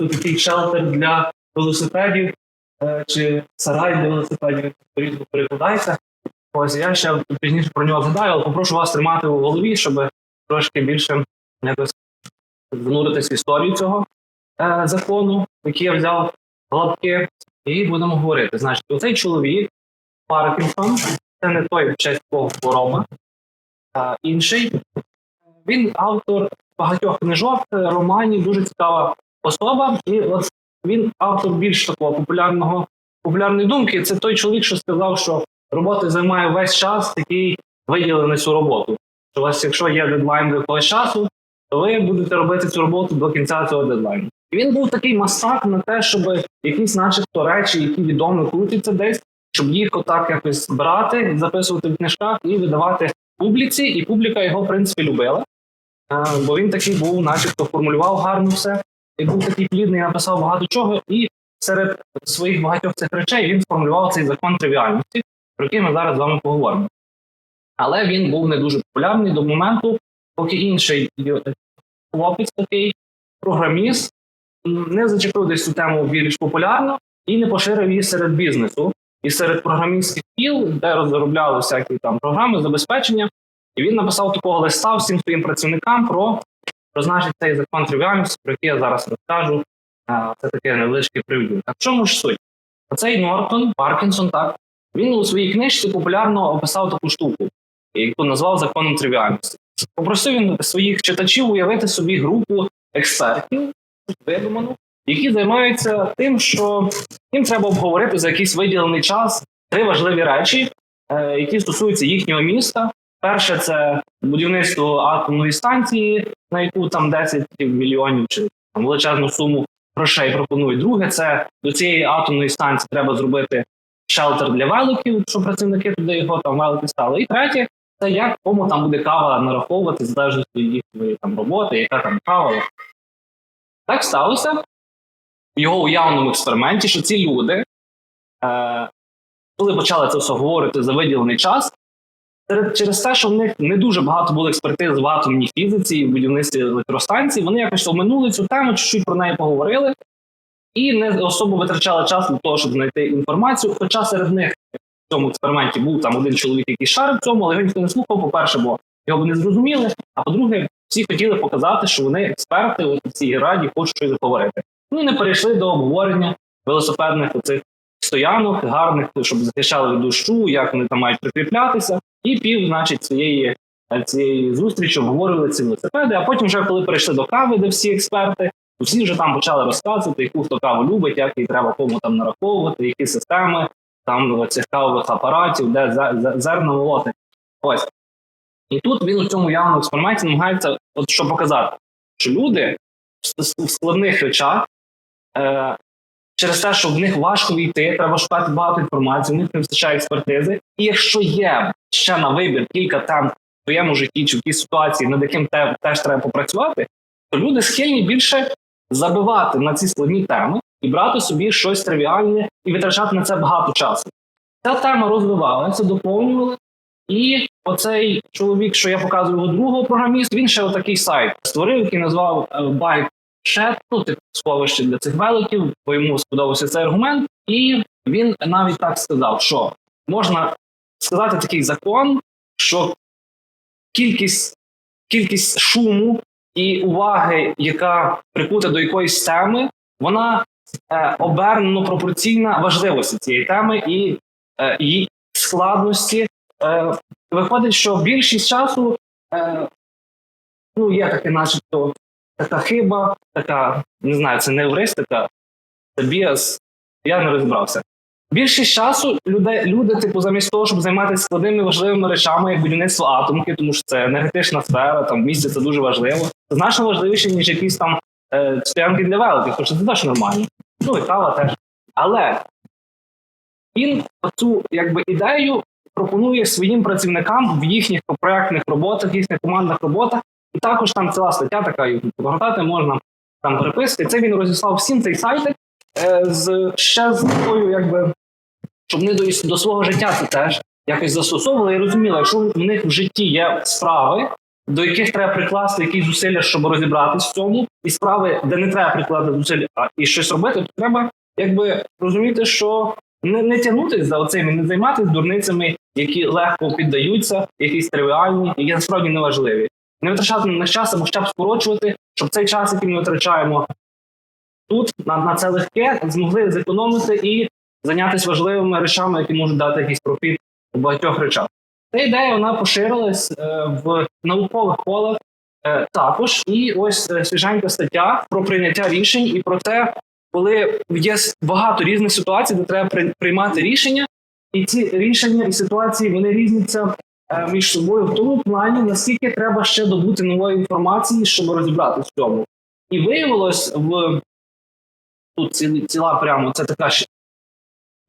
начебто такий шелтер для велосипедів е, чи сарай для велосипедів, по-різному перекладається. Ось я ще пізніше про нього згадаю, але попрошу вас тримати у голові, щоб трошки більше якось зануритись в історію цього е, закону, який я взяв лапки, і будемо говорити. Значить, оцей чоловік, Паркінсон, це не той, честь кого хвороба, а інший. Він автор багатьох книжок, е, романів, дуже цікава особа. І от він автор більш такого популярного популярної думки. Це той чоловік, що сказав, що робота займає весь час, який виділений цю роботу. Що у вас, якщо є дедлайн до якогось часу, то ви будете робити цю роботу до кінця цього дедлайну. І він був такий масак на те, щоб якісь, начебто, речі, які відомо крутяться десь, щоб їх отак якось брати, записувати в книжках і видавати публіці, і публіка його, в принципі, любила. Е, Бо він такий був, начебто, формулював гарно все, і був такий плідний, написав багато чого, і серед своїх багатьох цих речей він сформулював цей закон тривіальності, про який ми зараз з вами поговоримо. Але він був не дуже популярний до моменту, поки інший хлопець такий, програміст, не зачепив десь цю тему більш популярно і не поширив її серед бізнесу і серед програмістських кіл, де розробляли всякі там програми забезпечення. І він написав такого листа всім своїм працівникам про, значить, цей закон тривіальності, про який я зараз розкажу. Це таке невеличке прев'ю. А в чому ж суть? Оцей Нортон, Паркінсон, так, він у своїй книжці популярно описав таку штуку, яку назвав законом тривіальності. Попросив він своїх читачів уявити собі групу експертів, видуману, які займаються тим, що їм треба обговорити за якийсь виділений час три важливі речі, е, які стосуються їхнього міста. Перше це будівництво атомної станції, на яку там 10 мільйонів чи там величезну суму грошей пропонують. Друге, це до цієї атомної станції треба зробити шелтер для великів, щоб працівники туди його там велики стали. І третє, це як кому там буде кава нараховувати, в залежності від їхньої там роботи, яка там кава. Так сталося в його уявному експерименті, що ці люди, е, коли почали це все говорити за виділений час, через те, що в них не дуже багато було експертиз в атомній фізиці і в будівництві електростанцій, вони якось оминули цю тему, чуть-чуть про неї поговорили і не особо витрачали час для того, щоб знайти інформацію. Хоча серед них в цьому експерименті був там один чоловік, який шарив в цьому, але його ніхто не слухав, по-перше, бо його б не зрозуміли. А по-друге, всі хотіли показати, що вони експерти у цій раді хочуть щось говорити. І не перейшли до обговорення велосипедних оцих стоянок, гарних, щоб захищали від дощу, як вони там мають прикріплятися. І пів, значить, цієї, цієї зустрічі обговорювали ці велосипеди. А потім, вже коли перейшли до кави, де всі експерти, всі вже там почали розказувати, яку хто каву любить, як її треба кому там нараховувати, які системи там цих кавових апаратів, де зе- зе- молоти. Ось. І тут він у цьому явному експерименті намагається, от що показати, що люди в складних речах е, через те, що в них важко війти, треба шукати багато інформації, в них не вистачає експертизи. І якщо є ще на вибір кілька тем в своєму житті чи в тій ситуації, над яким те, теж треба попрацювати, то люди схильні більше забивати на ці складні теми і брати собі щось тривіальне і витрачати на це багато часу. Ця тема розвивалася, доповнювала. І оцей чоловік, що я показую його другого програміста, він ще отакий сайт створив, який назвав е, Bike Chat, ну, типу сховище для цих великів, бо йому сподобався цей аргумент. І він навіть так сказав, що можна сказати такий закон, що кількість, кількість шуму і уваги, яка прикута до якоїсь теми, вона е, обернено пропорційна важливості цієї теми і е, її складності. Е, виходить, що більшість часу е, ну, є таке, начебто, така хиба, така, не знаю, це не евристика, це біас, я не розібрався. Більшість часу люди, люди, типу, замість того, щоб займатися складними важливими речами, як будівництво атомки, тому що це енергетична сфера, там місце це дуже важливо. Це значно важливіше, ніж якісь там е, стоянки для великих, хоча це теж нормально. Ну і кава теж. Але він цю якби ідею пропонує своїм працівникам в їхніх проектних роботах, їхніх командних роботах. І також там ціла стаття така, яку погортати можна там переписки. Це він розіслав всім цей сайтик е, з ще з такою, якби щоб вони до, до свого життя це теж якось застосовували і розуміли, якщо в них в житті є справи, до яких треба прикласти якісь зусилля, щоб розібратись в цьому, і справи, де не треба прикладати зусиль а і щось робити, то треба якби розуміти, що не, не тягнутися за оцим і не займатися дурницями, які легко піддаються, якісь тривіальні, які насправді не важливі. Не витрачати на час або хоча б скорочувати, щоб цей час, який ми витрачаємо тут, на, на це легке, змогли зекономити і зайнятися важливими речами, які можуть дати якийсь профіт у багатьох речах. Ця ідея вона поширилась е, в наукових колах е, також. І ось е, свіженька стаття про прийняття рішень і про те, коли є багато різних ситуацій, де треба при- приймати рішення, і ці рішення і ситуації вони різняться між собою в тому плані, наскільки треба ще добути нової інформації, щоб розібратися в цьому. І виявилось в тут ціла, ціла прямо це така ще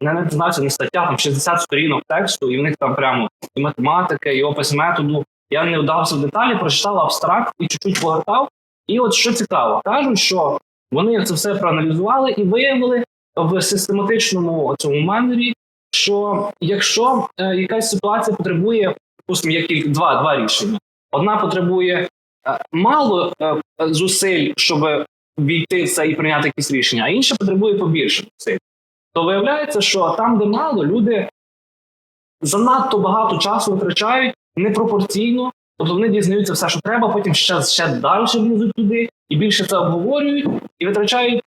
не, не знаю, не стаття, там 60 сторінок тексту, і в них там прямо і математика, і опис методу. Я не вдався в деталі, прочитав абстракт і чуть-чуть погортав. І от що цікаво, кажуть, що вони це все проаналізували і виявили в систематичному цьому манері, що якщо е, якась ситуація потребує, допустимо, є кілька два, два рішення. Одна потребує е, мало е, зусиль, щоб війти в це і прийняти якісь рішення, а інша потребує побільше зусиль. То виявляється, що там, де мало, люди занадто багато часу витрачають непропорційно, тобто вони дізнаються все, що треба, потім ще, ще далі лізуть туди і більше це обговорюють і витрачають,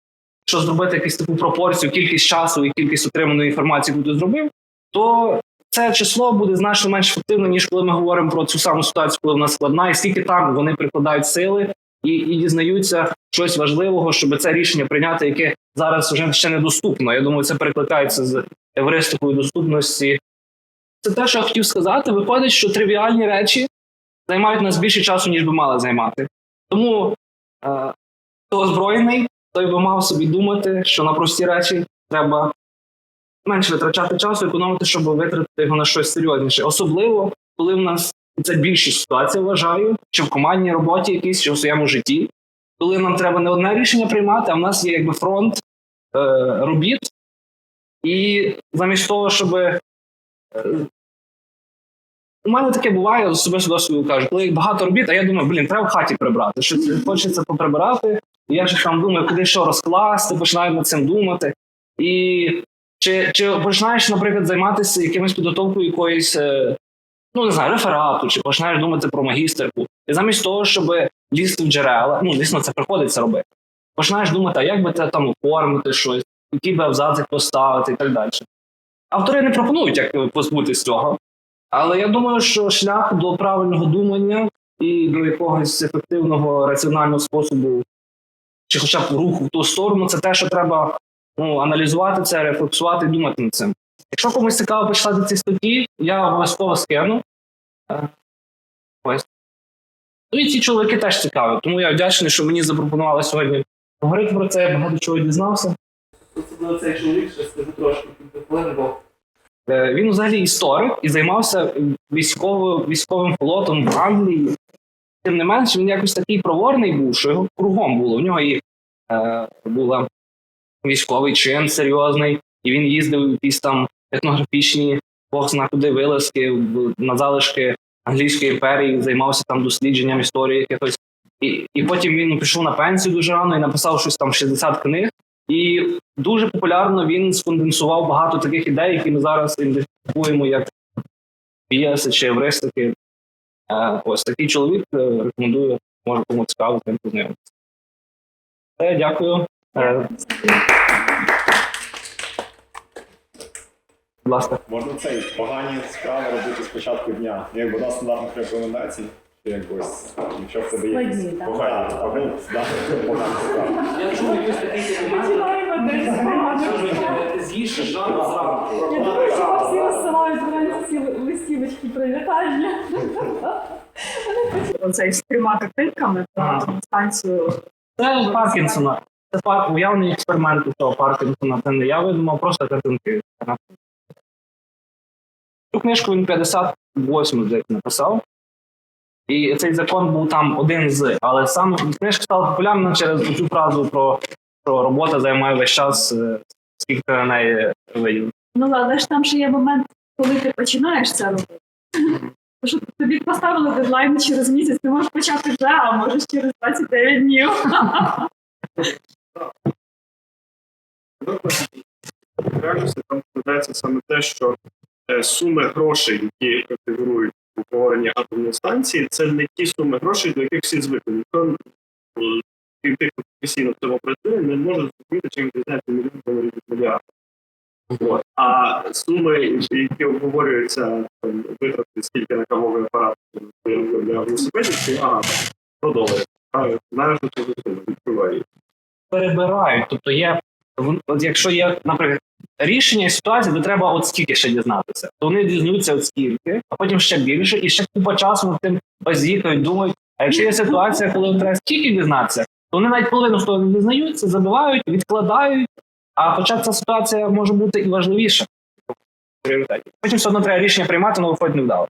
що зробити якусь таку пропорцію, кількість часу і кількість отриманої інформації, яку ти зробив, то це число буде значно менш ефективно, ніж коли ми говоримо про цю саму ситуацію, коли вона складна, і скільки там вони прикладають сили і, і дізнаються щось важливого, щоб це рішення прийняти, яке зараз вже ще недоступно. Я думаю, це перекликається з евристикою доступності. Це те, що я хотів сказати. Виходить, що тривіальні речі займають нас більше часу, ніж би мали займати. Тому е, хто озброєний, той би мав собі думати, що на прості речі треба менше витрачати часу, економити, щоб витратити його на щось серйозніше. Особливо, коли в нас це більшість ситуацій, вважаю, чи в командній роботі якійсь, чи в своєму житті, коли нам треба не одне рішення приймати, а в нас є якби фронт е, робіт. І замість того, щоб. Е, у мене таке буває, особисто досвіду кажу, коли багато робіт, а я думаю, блін, треба в хаті прибрати. Що це хочеться поприбирати. І я ж там думаю, куди що розкласти, починаю над цим думати. І чи, чи починаєш, наприклад, займатися якимось підготовкою якоїсь, е, ну не знаю, реферату, чи починаєш думати про магістерку. І замість того, щоб лізти в джерела, ну, звісно, це приходиться робити. Починаєш думати, а як би це там оформити щось, які би абзаци поставити і так далі. Автори не пропонують, як позбутися цього. Але я думаю, що шлях до правильного думання і до якогось ефективного раціонального способу, чи хоча б руху в ту сторону, це те, що треба ну, аналізувати це, рефлексувати і думати над цим. Якщо комусь цікаво почитати ці статті, я обов'язково скину. Е, Ось. Ну і ці чоловіки теж цікаві, тому я вдячний, що мені запропонували сьогодні говорити про це, я багато чого дізнався. Особливо цей чоловік, ще скажу трошки бо Е, Він взагалі історик і займався військово, військовим флотом в Англії. Тим не менш, він якось такий проворний був, що його кругом було. У нього і е, був військовий чин серйозний, і він їздив якісь там етнографічні бог зна куди вилазки на залишки англійської імперії, займався там дослідженням історії якихось. І, і потім він пішов на пенсію дуже рано і написав щось там 60 книг. І дуже популярно він сконденсував багато таких ідей, які ми зараз ідентифікуємо як п'єси чи евристики. Е, Ось такий чоловік е, рекомендую, може кому цікаво, тим познайомитися. Все, дякую. Е, Будь ласка. Можна цей погані справи робити з початку дня. Якби з стандартних рекомендацій, що якось, якщо в тебе є якісь Складні, так. погані, погані, да, погані справи. Я чув якийсь такий з'їж жаба зранку. Я думаю, що вам всі розсилають вранці ці листівочки про вітання. Оцей з трьома картинками Ага. про станцію. Це Паркінсона. Це пар- уявний експеримент у цього Паркінсона. Це не я видумав, просто картинки. Цю книжку він 58 здається, написав. І цей закон був там один з, але саме книжка стала популярна через цю фразу про що робота займає весь час, е, скільки на неї виділив. Ну але ж там ще є момент, коли ти починаєш це робити. Що тобі поставили дедлайн через місяць, ти можеш почати вже, а можеш через 29 днів. В реальності там складається саме те, що е, суми грошей, які фігурують у поговоренні атомної станції, це не ті суми грошей, до яких всі звикли. Ніхто тих, хто професійно в цьому працює, не може зрозуміти, чим відрізняється мільйон доларів від мільярда. А суми, які обговорюються там, витрати, скільки на кавовий апарат для велосипедів, ага, 100 доларів. А знаєш, що це сума, відкривай перебирають. Тобто є, в- от якщо є, наприклад, рішення і ситуація, де треба от стільки ще дізнатися, то вони дізнаються от стільки, а потім ще більше, і ще купа часу над тим базікають, думають. А якщо є ситуація, коли треба стільки дізнатися, то вони навіть половину того не дізнаються, забивають, відкладають. А хоча ця ситуація може бути і важливіша. Пріоритетів. Потім все одно треба рішення приймати, але виходить невдало.